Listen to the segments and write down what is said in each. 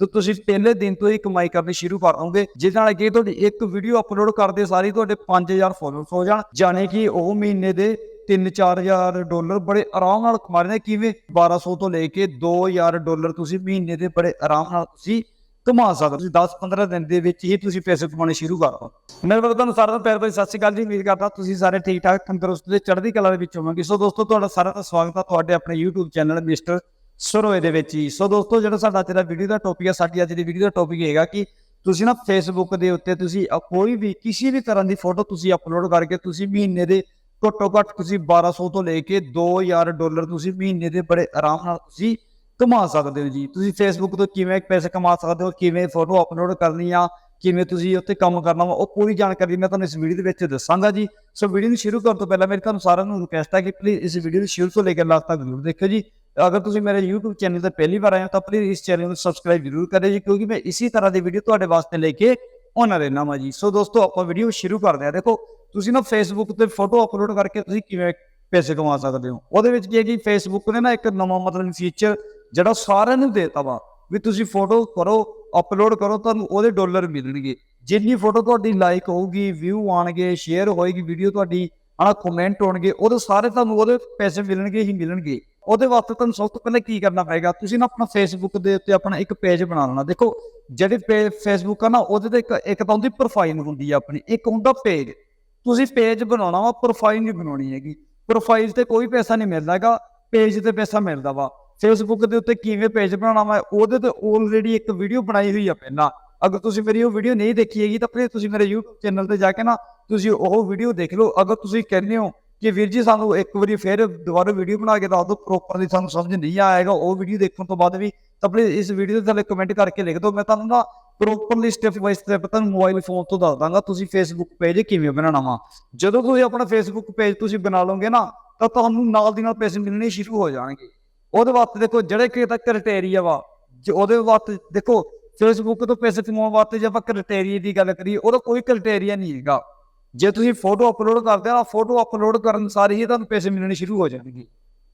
ਤਾਂ ਤੁਸੀਂ ਪਹਿਲੇ ਦਿਨ ਤੋਂ ਹੀ ਕਮਾਈ ਕਰਨੀ ਸ਼ੁਰੂ ਕਰ ਦੋਗੇ। ਜਿਸ ਨਾਲ ਕਿ ਤੁਹਾਡੀ ਇੱਕ ਵੀਡੀਓ ਅਪਲੋਡ ਕਰਦੇ ਸਾਰੀ ਤੁਹਾਡੇ 5000 ਫੋਲੋਅਰਸ ਹੋ ਜਾਣ। ਜਾਣੇ ਕਿ ਉਹ ਮਹੀਨੇ ਦੇ 3-4000 ਡਾਲਰ ਬੜੇ ਆਰਾਮ ਨਾਲ ਕਮਾ ਰਹੇ ਨੇ। ਕਿਵੇਂ? 1200 ਤੋਂ ਲੈ ਕੇ 2000 ਡਾਲਰ ਤੁਸੀਂ ਮਹੀਨੇ ਦੇ ਬੜੇ ਆਰਾਮ ਨਾਲ ਤੁਸੀਂ ਕਮਾ ਸਕਦੇ ਹੋ। ਤੁਸੀਂ 10-15 ਦਿਨ ਦੇ ਵਿੱਚ ਹੀ ਤੁਸੀਂ ਪੈਸੇ ਕਮਾਉਣੇ ਸ਼ੁਰੂ ਕਰ ਦਿਓ। ਮੇਰੇ ਵੱਲੋਂ ਤੁਹਾਨੂੰ ਸਾਰਿਆਂ ਨੂੰ ਪਿਆਰ ਭਰੀ ਸਤਿ ਸ਼੍ਰੀ ਅਕਾਲ ਜੀ। ਉਮੀਦ ਕਰਦਾ ਤੁਸੀਂ ਸਾਰੇ ਠੀਕ ਠਾਕ ਤੰਦਰੁਸਤ ਤੇ ਚੜ੍ਹਦੀ ਕਲਾ ਦੇ ਵਿੱਚ ਹੋਵੋਗੇ। ਸੋ ਦੋਸਤੋ, ਤੁਹਾਡਾ ਸਾਰਿਆਂ ਦਾ ਸਵਾਗਤ ਹੈ ਤੁਹਾਡੇ ਆਪਣੇ YouTube ਚੈਨਲ ਮਿਸਟਰ ਸਰੋਏ ਦੇ ਵਿੱਚ ਹੀ। ਸੋ ਦੋਸਤੋ, ਜਿਹੜਾ ਸਾਡਾ ਅੱਜ ਵੀਡੀਓ ਦਾ ਟੌਪਿਕ ਹੈ, ਸਾਡੀ ਅੱਜ ਦੀ ਵੀਡੀਓ ਦਾ ਟੌਪਿਕ ਹੈਗਾ ਕਿ ਤੁਸੀਂ ਨਾ ਫੇਸਬੁੱਕ ਦੇ ਉੱਤੇ ਤੁਸੀਂ ਕੋਈ ਵੀ, ਕਿਸੇ ਵੀ ਤਰ੍ਹਾਂ ਦੀ ਫੋਟੋ ਤੁਸੀਂ ਅਪਲੋਡ ਕਰਕੇ ਤੁਸੀਂ ਮਹੀਨੇ ਦੇ ਘੱਟੋ ਘੱਟ ਤੁਸੀਂ 1200 ਤੋਂ ਲੈ ਕੇ 2000 ਡਾਲਰ ਤੁਸੀਂ ਮਹੀਨੇ ਦੇ ਬੜੇ ਆਰਾਮ ਨਾਲ ਤੁਸੀਂ ਕਮਾ ਸਕਦੇ ਹੋ ਜੀ। ਤੁਸੀਂ ਫੇਸਬੁੱਕ ਤੋਂ ਕਿਵੇਂ ਪੈਸੇ ਕਮਾ ਸਕਦੇ ਹੋ, ਕਿਵੇਂ ਫੋਟੋ ਅਪਲੋਡ ਕਰਨੀ ਆ, ਕਿਵੇਂ ਤੁਸੀਂ ਉੱਤੇ ਕੰਮ ਕਰਨਾ ਵਾ, ਉਹ ਪੂਰੀ ਜਾਣਕਾਰੀ ਮੈਂ ਤੁਹਾਨੂੰ ਇਸ ਵੀਡੀਓ ਦੇ ਵਿੱਚ ਦੱਸਾਂਗਾ ਜੀ। ਸੋ ਵੀਡੀਓ ਨੂੰ ਸ਼ੁਰੂ ਕਰਨ ਤੋਂ ਪਹਿਲਾਂ ਮੇਰੀ ਤੁਹਾਨੂੰ ਸਾਰਿਆਂ ਨੂੰ ਰਿਕੁਐਸਟ ਹੈ ਕਿ ਪਲੀਜ਼ ਇਸ ਵੀਡੀਓ ਨੂੰ ਸ਼ੁਰੂ ਤੋਂ ਲੈ ਕੇ ਲਾਸਟ ਤੱਕ ਜ਼ਰੂਰ ਦੇਖਿਓ ਜੀ। ਅਗਰ ਤੁਸੀਂ ਮੇਰੇ YouTube ਚੈਨਲ ਤੇ ਪਹਿਲੀ ਵਾਰ ਆਏ ਹੋ ਤਾਂ ਪਲੀਜ਼ ਇਸ ਚੈਨਲ ਨੂੰ ਸਬਸਕ੍ਰਾਈਬ ਜ਼ਰੂਰ ਕਰਿਓ ਜੀ, ਕਿਉਂਕਿ ਮੈਂ ਇਸੇ ਤਰ੍ਹਾਂ ਦੀ ਵੀਡੀਓ ਤੁਹਾਡੇ ਵਾਸਤੇ ਲੈ ਕੇ ਆਉਣਾ ਰਹਿਣਾ ਵਾ ਜੀ। ਸੋ ਦੋਸਤੋ, ਆਪਾਂ ਵੀਡੀਓ ਸ਼ੁਰੂ ਕਰਦੇ ਹਾਂ। ਦੇਖੋ, ਤੁਸੀਂ ਨਾ Facebook ਤੇ ਫੋਟੋ ਅਪਲੋਡ ਕਰਕੇ ਤੁਸੀਂ ਕਿਵੇਂ ਪੈਸੇ ਕਮਾ ਸਕਦੇ ਹੋ? ਉਹਦੇ ਵਿੱਚ ਕੀ ਹੈ ਕਿ Facebook ਨੇ ਨਾ ਇੱਕ ਨਵਾਂ ਮਤਲਬ ਫੀਚਰ ਜਿਹੜਾ ਸਾਰਿਆਂ ਨੂੰ ਦੇਤਾ ਵਾ ਵੀ ਤੁਸੀਂ ਫੋਟੋ ਕਰੋ ਅਪਲੋਡ ਕਰੋ, ਤੁਹਾਨੂੰ ਉਹਦੇ ਡਾਲਰ ਮਿਲਣਗੇ। ਜਿੰਨੀ ਫੋਟੋ ਤੁਹਾਡੀ ਲਾਈਕ ਹੋਊਗੀ ਵਿਊ ਆਣਗੇ ਸ਼ੇਅਰ ਹੋਏਗੀ ਵੀਡੀਓ ਤੁਹਾਡੀ ਆਹ ਕਮੈਂਟ ਹੋਣਗੇ, ਉਹਦੇ ਸਾਰੇ ਤੁਹਾਨੂੰ ਉਹਦੇ ਪੈਸੇ ਮਿਲਣਗੇ, ਹੀ ਮਿਲਣਗੇ। ਉਹਦੇ ਵਾਸਤੇ ਤੁਹਾਨੂੰ ਸਭ ਤੋਂ ਪਹਿਲਾਂ ਕੀ ਕਰਨਾ ਪਏਗਾ? ਤੁਸੀਂ ਨਾ ਆਪਣਾ ਫੇਸਬੁੱਕ ਦੇ ਉੱਤੇ ਆਪਣਾ ਇੱਕ ਪੇਜ ਬਣਾ ਲੈਣਾ। ਦੇਖੋ, ਜਿਹੜੀ ਪੇ ਫੇਸਬੁੱਕ ਆ ਨਾ, ਉਹਦੇ ਤੇ ਇੱਕ ਇੱਕ ਤਾਂ ਉਹਦੀ ਪ੍ਰੋਫਾਈਲ ਹੁੰਦੀ ਆ ਆਪਣੀ, ਇੱਕ ਹੁੰਦਾ ਪੇਜ ਤੁਸੀਂ ਪੇਜ ਬਣਾਉਣਾ ਵਾ ਪ੍ਰੋਫਾਈਲ ਨਹੀਂ ਬਣਾਉਣੀ ਹੈਗੀ। ਪ੍ਰੋਫਾਈਲ ਤੇ ਕੋਈ ਪੈਸਾ ਨਹੀਂ ਮਿਲਦਾ ਹੈਗਾ ਪੇਜ ਤੇ ਪੈਸਾ ਮਿਲਦਾ ਵਾ। ਫੇਸਬੁੱਕ ਦੇ ਉੱਤੇ ਕਿਵੇਂ ਪੇਜ ਬਣਾਉਣਾ ਵਾ, ਉਹਦੇ ਤੇ ਆਲਰੇਡੀ ਇੱਕ ਵੀਡੀਓ ਬਣਾਈ ਹੋਈ ਆ ਪਹਿਲਾਂ। ਅਗਰ ਤੁਸੀਂ ਮੇਰੀ ਉਹ ਵੀਡੀਓ ਨਹੀਂ ਦੇਖੀ ਹੈਗੀ, ਤਾਂ ਪਲੀਜ਼ ਤੁਸੀਂ ਮੇਰੇ YouTube ਚੈਨਲ ਤੇ ਜਾ ਕੇ ਨਾ, ਤੁਸੀਂ ਉਹ ਵੀਡੀਓ ਦੇਖ ਲਓ। ਅਗਰ ਤੁਸੀਂ ਕਹਿੰਦੇ ਹੋ ਕਿ ਵੀਰ ਜੀ ਸਾਨੂੰ ਇੱਕ ਵਾਰੀ ਫਿਰ ਦੁਬਾਰਾ ਵੀਡੀਓ ਬਣਾ ਕੇ ਦੱਸ ਦਿਓ ਪ੍ਰੋਪਰਲੀ ਸਾਨੂੰ ਸਮਝ ਨਹੀਂ ਆਏਗਾ, ਉਹ ਵੀਡੀਓ ਦੇਖਣ ਤੋਂ ਬਾਅਦ ਵੀ ਤਾਂ ਪਲੀਜ਼ ਇਸ ਵੀਡੀਓ ਦੇ ਥੱਲੇ ਕਮੈਂਟ ਕਰਕੇ ਲਿਖ ਦਿਓ, ਮੈਂ ਤੁਹਾਨੂੰ ਨਾ ਪ੍ਰੋਪਰਲੀ ਸਟੈਪ ਬਾਈ ਸਟੈਪ ਤੁਹਾਨੂੰ ਮੋਬਾਈਲ ਫੋਨ ਤੋਂ ਦੱਸ ਦਾਂਗਾ, ਤੁਸੀਂ ਫੇਸਬੁੱਕ ਪੇਜ ਕਿਵੇਂ ਬਣਾਉਣਾ ਵਾ। ਜਦੋਂ ਤੁਸੀਂ ਆਪਣਾ ਫੇਸਬੁੱਕ ਪੇਜ ਤੁਸੀਂ ਬਣਾ ਲਓਗੇ ਨਾ, ਤਾਂ ਤੁਹਾਨੂੰ ਨਾਲ ਦੀ ਨਾਲ ਪੈਸੇ ਮਿਲਣੇ ਸ਼ੁਰੂ ਹੋ ਜਾਣਗੇ। ਉਹਦੇ ਵਾਸਤੇ ਦੇਖੋ, ਜਿਹੜੇ ਕਿ ਤਾਂ ਕ੍ਰਾਈਟੇਰੀਆ ਵਾ ਉਹਦੇ ਵਾਸਤੇ ਦੇਖੋ ਫੇਸਬੁੱਕ ਤੋਂ ਪੈਸੇ ਕਮਾਉਣ ਵਾਸਤੇ ਜੇ ਆਪਾਂ ਕ੍ਰਾਈਟੇਰੀਆ ਦੀ ਗੱਲ ਕਰੀਏ, ਉਹਦਾ ਕੋਈ ਕ੍ਰਾਈਟੇਰੀਆ ਨਹੀਂ ਹੈਗਾ। ਜੇ ਤੁਸੀਂ ਫੋਟੋ ਅਪਲੋਡ ਕਰਦੇ ਆ ਫੋਟੋ ਅਪਲੋਡ ਕਰਨ ਸਾਰੀ ਹੀ ਤੁਹਾਨੂੰ ਪੈਸੇ ਮਿਲਣੇ ਸ਼ੁਰੂ ਹੋ ਜਾਣਗੇ।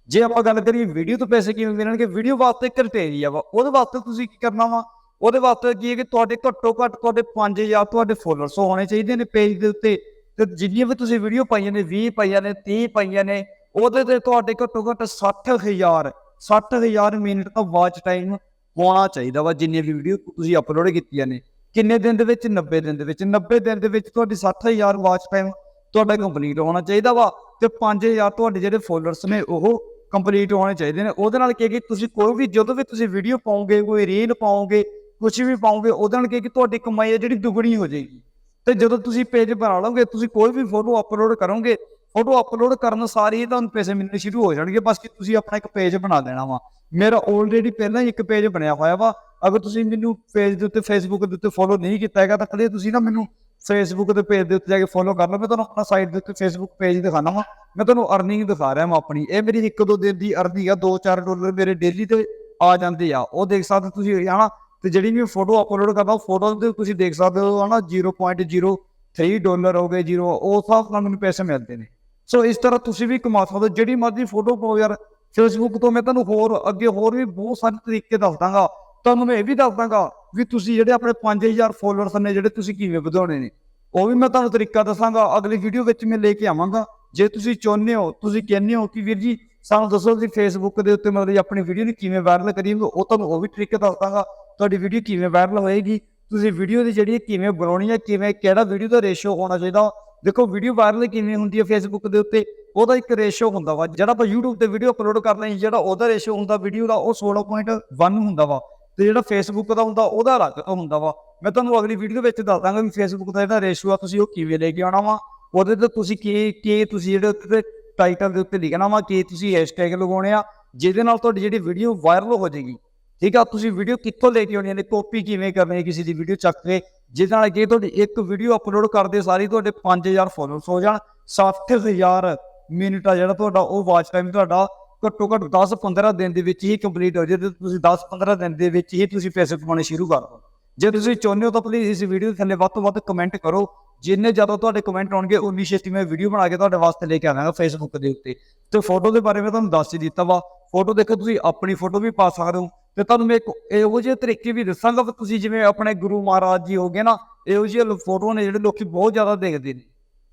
ਜੇ ਆਪਾਂ ਗੱਲ ਕਰੀਏ ਵੀਡੀਓ ਤੋਂ ਪੈਸੇ ਕਿਵੇਂ ਮਿਲਣਗੇ ਵੀਡੀਓ ਵਾਸਤੇ ਕ੍ਰਾਈਟੇਰੀਆ ਵਾ, ਉਹਦੇ ਵਾਸਤੇ ਤੁਸੀਂ ਕੀ ਕਰਨਾ ਵਾ? ਉਹਦੇ ਵਾਸਤੇ ਕੀ ਹੈ ਕਿ ਤੁਹਾਡੇ ਘੱਟੋ ਘੱਟ ਤੁਹਾਡੇ 5000 ਤੁਹਾਡੇ ਫੋਲੋਅਰਸ ਹੋਣੇ ਚਾਹੀਦੇ ਨੇ ਪੇਜ ਦੇ ਉੱਤੇ। ਤੇ ਜਿੰਨੀਆਂ ਵੀ ਤੁਸੀਂ ਵੀਡੀਓ ਪਾਈਆਂ ਨੇ 20 ਪਾਈਆਂ ਨੇ 30 ਪਾਈਆਂ ਨੇ, ਉਹਦੇ ਤੇ ਤੁਹਾਡੇ ਘੱਟੋ ਘੱਟ 60000 60000 ਮਿੰਟ ਦਾ ਵਾਚ ਟਾਈਮ ਹੋਣਾ ਚਾਹੀਦਾ ਵਾ, ਜਿੰਨੀਆਂ ਵੀ ਵੀਡੀਓ ਤੁਸੀਂ ਅਪਲੋਡ ਕੀਤੀਆਂ ਨੇ। ਕਿੰਨੇ ਦਿਨ ਦੇ ਵਿੱਚ? 90 ਦਿਨ ਦੇ ਵਿੱਚ। 90 ਦਿਨ ਦੇ ਵਿੱਚ ਤੁਹਾਡੀ 60000 ਵਾਚ ਟਾਈਮ ਤੁਹਾਡਾ ਕੰਪਲੀਟ ਹੋਣਾ ਚਾਹੀਦਾ ਵਾ ਤੇ 5000 ਤੁਹਾਡੇ ਜਿਹੜੇ ਫੋਲੋਅਰਸ ਨੇ ਉਹ ਕੰਪਲੀਟ ਹੋਣੇ ਚਾਹੀਦੇ ਨੇ। ਉਹਦੇ ਨਾਲ ਕੀ ਕਿ ਤੁਸੀਂ ਕੋਈ ਵੀ ਜਦੋਂ ਵੀ ਤੁਸੀਂ ਵੀਡੀਓ ਪਾਓਗੇ ਕੋਈ ਰੀਲ ਪਾਓਗੇ ਕੁਝ ਵੀ ਪਾਓਗੇ ਉਹਦੇ ਨਾਲ ਕੀ ਕਿ ਤੁਹਾਡੀ ਕਮਾਈ ਹੈ ਜਿਹੜੀ ਦੁੱਗਣੀ ਹੋ ਜਾਏਗੀ। ਤੇ ਜਦੋਂ ਤੁਸੀਂ ਪੇਜ ਬਣਾ ਲਓਗੇ, ਤੁਸੀਂ ਕੋਈ ਵੀ ਫੋਟੋ ਅਪਲੋਡ ਕਰੋਗੇ ਫੋਟੋ ਅਪਲੋਡ ਕਰਨ ਸਾਰੀ ਹੀ ਤੁਹਾਨੂੰ ਪੈਸੇ ਮਿਲਣੇ ਸ਼ੁਰੂ ਹੋ ਜਾਣਗੇ। ਬਸ ਕਿ ਤੁਸੀਂ ਆਪਣਾ ਇੱਕ ਪੇਜ ਬਣਾ ਦੇਣਾ ਵਾ। ਮੇਰਾ ਆਲਰੇਡੀ ਪਹਿਲਾਂ ਹੀ ਇੱਕ ਪੇਜ ਬਣਿਆ ਹੋਇਆ ਵਾ। ਅਗਰ ਤੁਸੀਂ ਮੈਨੂੰ ਪੇਜ ਦੇ ਉੱਤੇ ਫੇਸਬੁੱਕ ਦੇ ਉੱਤੇ ਫੋਲੋ ਨਹੀਂ ਕੀਤਾ ਹੈਗਾ, ਤਾਂ ਕਦੇ ਤੁਸੀਂ ਨਾ ਮੈਨੂੰ ਫੇਸਬੁੱਕ ਦੇ ਪੇਜ ਦੇ ਉੱਤੇ ਜਾ ਕੇ ਫੋਲੋ ਕਰ ਲਓ ਮੈਂ ਤੁਹਾਨੂੰ ਆਪਣਾ ਸਾਈਟ ਦੇ ਉੱਤੇ ਫੇਸਬੁੱਕ ਪੇਜ ਦਿਖਾਣਾ ਵਾ। ਮੈਂ ਤੁਹਾਨੂੰ ਅਰਨਿੰਗ ਦਿਖਾ ਰਿਹਾ ਮੈਂ ਆਪਣੀ। ਇਹ ਮੇਰੀ ਇੱਕ ਦੋ ਦਿਨ ਦੀ ਅਰਨਿੰਗ ਆ 2-4 ਡਾਲਰ ਮੇਰੇ ਡੇਲੀ ਤੇ ਆ ਜਾਂਦੇ ਆ। ਉਹ ਦੇਖ ਸਕਦੇ ਤੁਸੀਂ ਹਨਾ, ਤੇ ਜਿਹੜੀ ਵੀ ਫੋਟੋ ਅਪਲੋਡ ਕਰਦਾ ਫੋਟੋ ਤੇ ਤੁਸੀਂ ਦੇਖ ਸਕਦੇ ਹੋ ਹਨਾ 0.03 ਡਾਲਰ ਹੋ ਗਏ 0 ਉਹ ਹਿਸਾਬ ਨਾਲ ਮੈਨੂੰ ਪੈਸੇ ਮਿਲਦੇ ਨੇ। ਸੋ ਇਸ ਤਰ੍ਹਾਂ ਤੁਸੀਂ ਵੀ ਕਮਾ ਸਕਦੇ ਹੋ। ਜਿਹੜੀ ਮਰਜ਼ੀ ਫੋਟੋ ਪਾਓ ਯਾਰ। ਫੇਸਬੁੱਕ ਤੋਂ ਮੈਂ ਤੁਹਾਨੂੰ ਹੋਰ ਅੱਗੇ ਹੋਰ ਵੀ ਬਹੁਤ ਸਾਰੇ ਤਰੀਕੇ ਦੱਸ ਦਾਂਗਾ ਤੁਹਾਨੂੰ ਮੈਂ ਇਹ ਵੀ ਦੱਸ ਦਾਂਗਾ ਵੀ ਤੁਸੀਂ ਜਿਹੜੇ ਆਪਣੇ 5000 ਫੋਲੋਅਰਸ ਨੇ, ਜਿਹੜੇ ਤੁਸੀਂ ਕਿਵੇਂ ਵਧਾਉਣੇ ਨੇ, ਉਹ ਵੀ ਮੈਂ ਤੁਹਾਨੂੰ ਤਰੀਕਾ ਦੱਸਾਂਗਾ। ਅਗਲੀ ਵੀਡੀਓ ਵਿੱਚ ਮੈਂ ਲੈ ਕੇ ਆਵਾਂਗਾ। ਜੇ ਤੁਸੀਂ ਚਾਹੁੰਦੇ ਹੋ, ਤੁਸੀਂ ਕਹਿੰਦੇ ਹੋ ਕਿ ਵੀਰ ਜੀ ਸਾਨੂੰ ਦੱਸੋ ਤੁਸੀਂ ਫੇਸਬੁੱਕ ਦੇ ਉੱਤੇ ਮਤਲਬ ਆਪਣੀ ਵੀਡੀਓ ਨੂੰ ਕਿਵੇਂ ਵਾਇਰਲ ਕਰੀਏ, ਉਹ ਤੁਹਾਨੂੰ ਉਹ ਵੀ ਤਰੀਕਾ ਦੱਸ ਦਾਂਗਾ ਤੁਹਾਡੀ ਵੀਡੀਓ ਕਿਵੇਂ ਵਾਇਰਲ ਹੋਏਗੀ, ਤੁਸੀਂ ਵੀਡੀਓ ਦੀ ਜਿਹੜੀ ਕਿਵੇਂ ਬਣਾਉਣੀ ਹੈ, ਕਿਵੇਂ, ਕਿਹੜਾ ਵੀਡੀਓ ਦਾ ਰੇਸ਼ੋ ਹੋਣਾ ਚਾਹੀਦਾ। ਦੇਖੋ ਵੀਡੀਓ ਵਾਇਰਲ ਕਿਵੇਂ ਹੁੰਦੀ ਹੈ ਫੇਸਬੁੱਕ ਦੇ ਉੱਤੇ, ਉਹਦਾ ਇੱਕ ਰੇਸ਼ੋ ਹੁੰਦਾ ਵਾ। ਜਿਹੜਾ ਆਪਾਂ YouTube ਤੇ ਵੀਡੀਓ ਅਪਲੋਡ ਕਰਦੇ ਹਾਂ, ਜਿਹੜਾ ਉਹਦਾ ਰੇਸ਼ੋ ਹੁੰਦਾ ਵੀਡੀਓ ਦਾ, ਉਹ 16.1 ਹੁੰਦਾ ਵਾ। ਤੇ ਜਿਹੜਾ ਫੇਸਬੁੱਕ ਦਾ ਹੁੰਦਾ, ਉਹਦਾ ਅਲੱਗ ਹੁੰਦਾ ਵਾ। ਮੈਂ ਤੁਹਾਨੂੰ ਅਗਲੀ ਵੀਡੀਓ ਵਿੱਚ ਦੱਸ ਦਾਂਗਾ ਵੀ ਫੇਸਬੁੱਕ ਦਾ ਜਿਹੜਾ ਰੇਸ਼ੋ ਆ, ਤੁਸੀਂ ਉਹ ਕਿਵੇਂ ਲੈ ਕੇ ਆਉਣਾ ਵਾ। ਉਹਦੇ ਤੇ ਤੁਸੀਂ ਕੀ ਕੀ ਤੁਸੀਂ ਜਿਹੜੇ ਉੱਤੇ ਟਾਈਟਲ ਦੇ ਉੱਤੇ ਲਿਖਣਾ ਵਾ, ਕਿ ਤੁਸੀਂ ਹੈਸ਼ਟੈਗ ਲਗਾਉਣੇ ਆ, ਜਿਹਦੇ ਨਾਲ ਤੁਹਾਡੀ ਜਿਹੜੀ ਵੀਡੀਓ ਵਾਇਰਲ ਹੋ ਜਾਏਗੀ। ਠੀਕ ਆ, ਤੁਸੀਂ ਵੀਡੀਓ ਕਿੱਥੋਂ ਲੈ ਕੇ ਆਉਣੀ ਹੈ ਕਾਪੀ ਕਿਵੇਂ ਕਰਨੀ ਹੈ ਕਿਸੇ ਦੀ ਵੀਡੀਓ ਚੱਕ ਕੇ, ਜਿਹਦੇ ਨਾਲ ਕਿ ਤੁਹਾਡੀ ਇੱਕ ਵੀਡੀਓ ਅਪਲੋਡ ਕਰਦੇ ਸਾਰੀ ਤੁਹਾਡੇ 5000 ਫੋਲੋਅਰਸ ਹੋ ਜਾਣ 60000 ਮਿੰਟ ਆ ਜਿਹੜਾ ਤੁਹਾਡਾ, ਉਹ ਵਾਚ ਟਾਈਮ ਤੁਹਾਡਾ ਘੱਟੋ ਘੱਟ 10-15 ਦਿਨ ਦੇ ਵਿੱਚ ਹੀ ਕੰਪਲੀਟ ਹੋ ਜਾਏ ਤੇ ਤੁਸੀਂ 10-15 ਦਿਨ ਦੇ ਵਿੱਚ ਹੀ ਤੁਸੀਂ ਪੈਸੇ ਕਮਾਉਣੇ ਸ਼ੁਰੂ ਕਰ ਦਿਓ। ਜੇ ਤੁਸੀਂ ਚਾਹੁੰਦੇ ਹੋ ਤਾਂ ਪਲੀਜ਼ ਇਸ ਵੀਡੀਓ ਦੇ ਥੱਲੇ ਵੱਧ ਤੋਂ ਵੱਧ ਕਮੈਂਟ ਕਰੋ। ਜਿੰਨੇ ਜ਼ਿਆਦਾ ਤੁਹਾਡੇ ਕਮੈਂਟ ਆਉਣਗੇ ਉਨੀ ਛੇਤੀ ਮੈਂ ਵੀਡੀਓ ਬਣਾ ਕੇ ਤੁਹਾਡੇ ਵਾਸਤੇ ਲੈ ਕੇ ਆਵਾਂਗਾ ਫੇਸਬੁੱਕ ਦੇ ਉੱਤੇ। ਤੇ ਫੋਟੋ ਦੇ ਬਾਰੇ ਮੈਂ ਤੁਹਾਨੂੰ ਦੱਸ ਹੀ ਦਿੱਤਾ ਵਾ। ਫੋਟੋ ਦੇਖੋ, ਤੁਸੀਂ ਆਪਣੀ ਫੋਟੋ ਵੀ ਪਾ ਸਕਦੇ ਹੋ। ਤੇ ਤੁਹਾਨੂੰ ਮੈਂ ਇੱਕ ਇਹੋ ਜਿਹੇ ਤਰੀਕੇ ਵੀ ਦੱਸਾਂਗਾ ਵੀ ਤੁਸੀਂ ਜਿਵੇਂ ਆਪਣੇ ਗੁਰੂ ਮਹਾਰਾਜ ਜੀ ਹੋਗੇ ਨਾ, ਇਹੋ ਜਿਹੇ ਫੋਟੋ ਨੇ ਜਿਹੜੇ ਲੋਕੀ ਬਹੁਤ ਜ਼ਿਆਦਾ ਦੇਖਦੇ ਨੇ।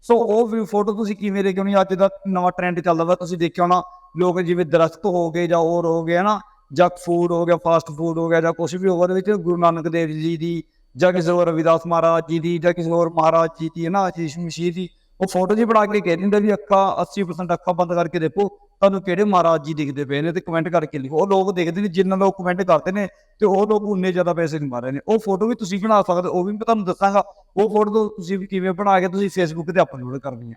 ਸੋ ਉਹ ਫੋਟੋ ਤੁਸੀਂ ਕਿਵੇਂ ਦੇ ਕਿਉਂ ਅੱਜ ਦਾ ਨਵਾਂ ਟ੍ਰੈਂਡ ਚੱਲਦਾ ਵਾ ਤੁਸੀਂ ਦੇਖਿਆ ਹੋਣਾ ਲੋਕ ਜਿਵੇਂ ਦਰਖਤ ਹੋ ਗਏ ਜਾਂ ਹੋਰ ਹੋ ਗਏ, ਹਨਾ? ਜੰਕ ਫੂਡ ਹੋ ਗਿਆ ਫਾਸਟ ਫੂਡ ਹੋ ਗਿਆ ਜਾਂ ਕੁਝ ਵੀ ਹੋਰ ਵਿੱਚ ਗੁਰੂ ਨਾਨਕ ਦੇਵ ਜੀ ਦੀ ਜਾਂ ਕਿਸੇ ਹੋਰ ਰਵਿਦਾਸ ਮਹਾਰਾਜ ਜੀ ਦੀ ਜਾਂ ਕਿਸੇ ਹੋਰ ਮਹਾਰਾਜ ਜੀ ਦੀ ਹੈ ਨਾ ਅਜੀਸ਼ ਮਸੀਹ ਦੀ। ਉਹ ਫੋਟੋ ਜੀ ਬਣਾ ਕੇ ਕਹਿ ਦਿੰਦੇ ਵੀ ਅੱਖਾਂ 80% ਅੱਖਾਂ ਬੰਦ ਕਰਕੇ ਦੇਖੋ ਤੁਹਾਨੂੰ ਕਿਹੜੇ ਮਹਾਰਾਜ ਜੀ ਦਿਖਦੇ ਪਏ ਨੇ ਤੇ ਕਮੈਂਟ ਕਰਕੇ ਲਿਖੋ। ਉਹ ਲੋਕ ਦੇਖਦੇ ਨੇ ਜਿੰਨਾਂ ਲੋਕ ਕਮੈਂਟ ਕਰਦੇ ਨੇ ਤੇ ਉਹ ਲੋਕ ਉਨੇ ਜ਼ਿਆਦਾ ਪੈਸੇ ਕਮਾ ਰਹੇ ਨੇ। ਉਹ ਫੋਟੋ ਵੀ ਤੁਸੀਂ ਬਣਾ ਸਕਦੇ ਹੋ, ਉਹ ਵੀ ਮੈਂ ਤੁਹਾਨੂੰ ਦੱਸਾਂਗਾ। ਉਹ ਫੋਟੋ ਤੁਸੀਂ ਕਿਵੇਂ ਬਣਾ ਕੇ ਤੁਸੀਂ ਫੇਸਬੁੱਕ ਤੇ ਅਪਲੋਡ ਕਰਨੀ ਹੈ।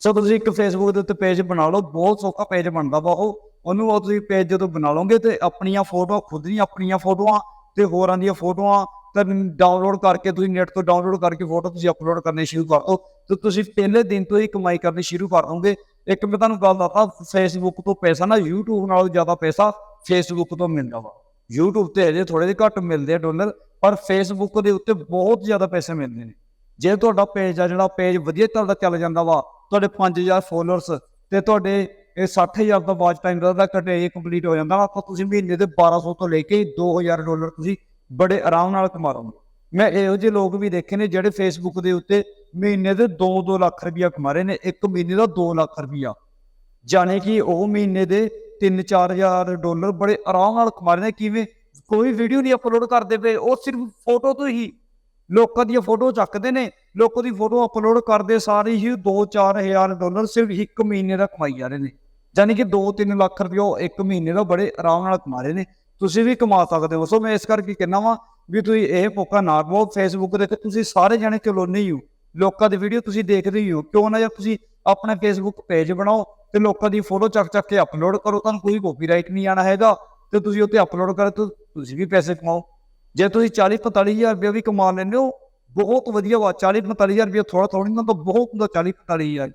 ਸੋ ਤੁਸੀਂ ਇੱਕ ਫੇਸਬੁੱਕ ਦੇ ਉੱਤੇ ਪੇਜ ਬਣਾ ਲਓ ਬਹੁਤ ਸੌਖਾ ਪੇਜ ਬਣਦਾ ਵਾ ਉਹ। ਉਹਨੂੰ ਉਹ ਤੁਸੀਂ ਪੇਜ ਜਦੋਂ ਬਣਾ ਲਓਗੇ ਤੇ ਆਪਣੀਆਂ ਫੋਟੋਆਂ ਖੁਦ ਦੀਆਂ ਆਪਣੀਆਂ ਫੋਟੋਆਂ ਤੇ ਹੋਰਾਂ ਦੀਆਂ ਫੋਟੋਆਂ ਤਾਂ ਡਾਊਨਲੋਡ ਕਰਕੇ ਤੁਸੀਂ ਨੈਟ ਤੋਂ ਡਾਊਨਲੋਡ ਕਰਕੇ ਫੋਟੋ ਤੁਸੀਂ ਅਪਲੋਡ ਕਰਨੇ ਸ਼ੁਰੂ ਕਰ ਦਿਓ ਤੇ ਤੁਸੀਂ ਪਹਿਲੇ ਦਿਨ ਤੋਂ ਹੀ ਕਮਾਈ ਕਰਨੀ ਸ਼ੁਰੂ ਕਰ ਦੋਗੇ। ਇੱਕ ਮੈਂ ਤੁਹਾਨੂੰ ਗੱਲ ਦੱਸਦਾ ਫੇਸਬੁੱਕ ਤੋਂ ਪੈਸਾ ਨਾ, YouTube ਨਾਲੋਂ ਜ਼ਿਆਦਾ ਪੈਸਾ ਫੇਸਬੁੱਕ ਤੋਂ ਮਿਲਦਾ ਵਾ। YouTube ਤੇ ਅਜੇ ਥੋੜੇ ਜਿਹੇ ਘੱਟ ਮਿਲਦੇ ਆ ਡਾਲਰ, ਪਰ ਫੇਸਬੁੱਕ ਦੇ ਉੱਤੇ ਬਹੁਤ ਜ਼ਿਆਦਾ ਪੈਸੇ ਮਿਲਦੇ ਨੇ। ਜੇ ਤੁਹਾਡਾ ਪੇਜ ਆ, ਜਿਹੜਾ ਪੇਜ ਵਧੀਆ ਤੁਹਾਡਾ ਚੱਲ ਜਾਂਦਾ ਵਾ, ਤੁਹਾਡੇ 5000 ਫੋਲੋਅਰਸ ਤੇ ਤੁਹਾਡੇ ਇਹ 60000 ਦਾ ਵਾਚ ਟਾਈਮ ਦਾ ਘਟੇ ਕੰਪਲੀਟ ਹੋ ਜਾਂਦਾ ਵਾ। ਤੁਸੀਂ ਮਹੀਨੇ ਦੇ 1200 ਤੋਂ ਲੈ ਕੇ 2000 ਡਾਲਰ ਤੁਸੀਂ ਬੜੇ ਆਰਾਮ ਨਾਲ ਕਮਾ ਲਓਗੇ ਮੈਂ ਇਹੋ ਜਿਹੇ ਲੋਕ ਵੀ ਦੇਖੇ ਨੇ ਜਿਹੜੇ ਫੇਸਬੁੱਕ ਦੇ ਉੱਤੇ ਮਹੀਨੇ ਦੇ 2-2 ਲੱਖ ਰੁਪਇਆ ਕਮਾ ਰਹੇ ਨੇ, ਇੱਕ ਮਹੀਨੇ ਦਾ 2 ਲੱਖ ਰੁਪਇਆ। ਜਾਣੇ ਕਿ ਉਹ ਮਹੀਨੇ ਦੇ 3-4000 ਡਾਲਰ ਬੜੇ ਆਰਾਮ ਨਾਲ ਕਮਾ ਰਹੇ ਨੇ, ਕਿਵੇਂ? ਕੋਈ ਵੀਡੀਓ ਨਹੀਂ ਅਪਲੋਡ ਕਰਦੇ ਪਏ, ਉਹ ਸਿਰਫ ਫੋਟੋ ਤੋਂ ਹੀ ਲੋਕਾਂ ਦੀਆਂ ਫੋਟੋ ਚੱਕਦੇ ਨੇ, ਲੋਕਾਂ ਦੀ ਫੋਟੋ ਅਪਲੋਡ ਕਰਦੇ ਸਾਰੇ ਹੀ 2-4000 ਡਾਲਰ ਸਿਰਫ ਇੱਕ ਮਹੀਨੇ ਦਾ ਕਮਾਈ ਜਾ ਰਹੇ ਨੇ। ਯਾਨੀ ਕਿ 2-3 ਲੱਖ ਰੁਪਏ ਉਹ ਇੱਕ ਮਹੀਨੇ ਦਾ ਬੜੇ ਆਰਾਮ ਨਾਲ ਕਮਾ ਰਹੇ ਨੇ। ਤੁਸੀਂ ਵੀ ਕਮਾ ਸਕਦੇ ਹੋ। ਸੋ ਮੈਂ ਇਸ ਕਰਕੇ ਕਹਿੰਦਾ ਵਾਂ ਵੀ ਤੁਸੀਂ ਇਹ ਮੌਕਾ ਨਾ ਗਵਾਓ ਫੇਸਬੁੱਕ ਦੇ, ਤੇ ਤੁਸੀਂ ਸਾਰੇ ਜਣੇ ਕਲੋਨੀ ਹੀ ਹੋ। ਲੋਕਾਂ ਦੀ ਵੀਡੀਓ ਤੁਸੀਂ ਦੇਖਦੇ ਹੀ ਹੋ। ਕਿਉਂ ਨਾ ਜੇ ਤੁਸੀਂ ਆਪਣਾ ਫੇਸਬੁੱਕ ਪੇਜ ਬਣਾਓ ਤੇ ਲੋਕਾਂ ਦੀ ਫੋਟੋ ਚੱਕ ਚੱਕ ਕੇ ਅਪਲੋਡ ਕਰੋ, ਤੁਹਾਨੂੰ ਕੋਈ ਕਾਪੀਰਾਈਟ ਨਹੀਂ ਆਣਾ ਹੈਗਾ। ਤੇ ਤੁਸੀਂ ਉੱਤੇ ਅਪਲੋਡ ਕਰੋ ਤਾਂ ਤੁਸੀਂ ਵੀ ਪੈਸੇ ਕਮਾਓ। ਜੇ ਤੁਸੀਂ 40 45000 ਰੁਪਏ ਵੀ ਕਮਾ ਲੈਂਦੇ ਹੋ, ਬਹੁਤ ਵਧੀਆ ਵਾ 40 45000 ਰੁਪਏ ਥੋੜਾ ਥੋੜੀ ਨਾ ਤਾਂ ਬਹੁਤ ਹੁੰਦਾ 40 45000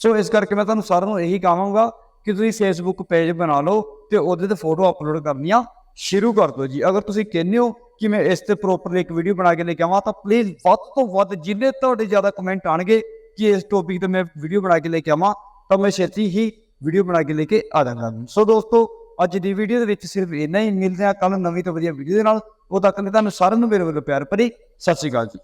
ਸੋ ਇਸ ਕਰਕੇ ਮੈਂ ਤੁਹਾਨੂੰ ਸਾਰਿਆਂ ਨੂੰ ਇਹੀ ਕਹਾਂਗਾ ਕਿ ਤੁਸੀਂ ਫੇਸਬੁੱਕ ਪੇਜ ਬਣਾ ਲਓ। ਤੇ ਉਹਦੇ ਤੇ ਫੋਟੋ ਅਪਲੋਡ ਕਰਨੀਆਂ ਸ਼ੁਰੂ ਕਰ ਦਿਓ ਜੀ। ਅਗਰ ਤੁਸੀਂ ਕਹਿੰਦੇ ਹੋ ਕਿ ਮੈਂ ਇਸ ਤੇ ਪ੍ਰੋਪਰ ਇੱਕ ਵੀਡੀਓ ਬਣਾ ਕੇ ਲੈ ਕੇ ਆਵਾਂ, ਤਾਂ ਪਲੀਜ਼ ਵੱਧ ਤੋਂ ਵੱਧ ਜਿੰਨੇ ਤੁਹਾਡੇ ਜ਼ਿਆਦਾ ਕਮੈਂਟ ਆਣਗੇ ਕਿ ਇਸ ਟੌਪਿਕ ਤੇ ਮੈਂ ਵੀਡੀਓ ਬਣਾ ਕੇ ਲੈ ਕੇ ਆਵਾਂ, ਤਾਂ ਮੈਂ ਛੇਤੀ ਹੀ ਵੀਡੀਓ ਬਣਾ ਕੇ ਲੈ ਕੇ ਆ ਜਾਵਾਂਗਾ ਸੋ ਦੋਸਤੋ, ਅੱਜ ਦੀ ਵੀਡੀਓ ਦੇ ਵਿੱਚ ਸਿਰਫ ਇੰਨਾ ਹੀ। ਮਿਲਦੇ ਆ ਕੱਲ ਨਵੀਂ ਤੋਂ ਵਧੀਆ ਵੀਡੀਓ ਦੇ ਨਾਲ। ਉਹ ਤੱਕ ਲਈ ਤੁਹਾਨੂੰ ਸਾਰਿਆਂ ਨੂੰ ਮੇਰੇ ਵੱਲੋਂ ਪਿਆਰ ਭਰੀ ਸਤਿ ਸ਼੍ਰੀ ਅਕਾਲ ਜੀ।